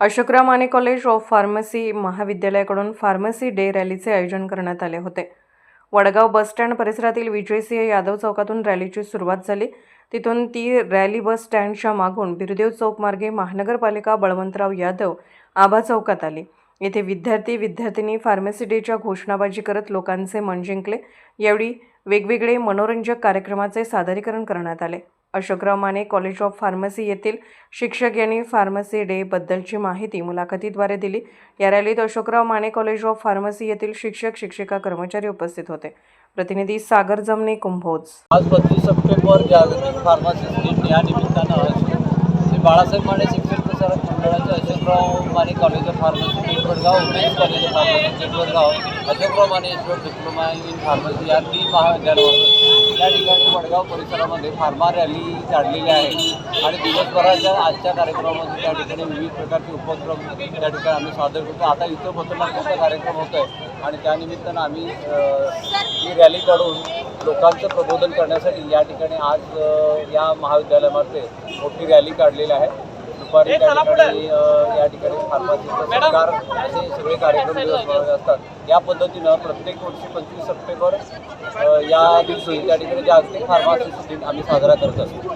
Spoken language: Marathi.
Ashokrao Mane college of pharmacy महाविद्यालयाकडून pharmacy day रॅलीचे आयोजन करण्यात आले होते. वडगाव बसस्टँड परिसरातील विजयसिंह यादव चौकातून रॅलीची सुरुवात झाली. तिथून ती रॅली बस स्टँडच्या मागून बिरदेव चौकमार्गे महानगरपालिका बळवंतराव यादव आभा चौकात आली. येथे विद्यार्थी विद्यार्थिनी फार्मसी डेच्या घोषणाबाजी करत लोकांचे मन जिंकले. यावेळी वेगवेगळे मनोरंजक कार्यक्रमाचे सादरीकरण करण्यात आले. Ashokrao Mane college of pharmacy येथील शिक्षक यांनी फार्मसी डे बद्दलची माहिती मुलाखतीद्वारे दिली. या रॅलीत Ashokrao Mane college of pharmacy येथील शिक्षक शिक्षिका कर्मचारी उपस्थित होते. प्रतिनिधी सागर जमने कुंभोज. आज पंचवीस सप्टेंबर जागतिक फार्मासिस्ट दिन या निमित्तानं श्री बाळासाहेब माने शिक्षण प्रसारक मंडळाचे Ashokrao Mane college of pharmacy Peth Umesh college of pharmacy Peth Ashokrao Mane diploma in pharmacy या तीन महाविद्यालयावर या ठिकाणी वडगाव परिसरामध्ये फार्मा रॅली काढलेली आहे. आणि दिवसभराच्या आजच्या कार्यक्रमामध्ये त्या ठिकाणी विविध प्रकारचे उपक्रम त्या ठिकाणी आम्ही सादर करतो. आता इथं पथनाट्याचा कार्यक्रम होतो आहे आणि त्यानिमित्तानं आम्ही ही रॅली काढून लोकांचं प्रबोधन करण्यासाठी या ठिकाणी आज या महाविद्यालयामध्ये मोठी रॅली काढलेली आहे. दुपारी त्या ठिकाणी या ठिकाणी असे सगळे कार्यक्रम असतात. या पद्धतीनं प्रत्येक वर्षी पंचवीस सप्टेंबर या दिवशी त्या ठिकाणी जागतिक फार्मासिस्ट दिन आम्ही साजरा करत असतो.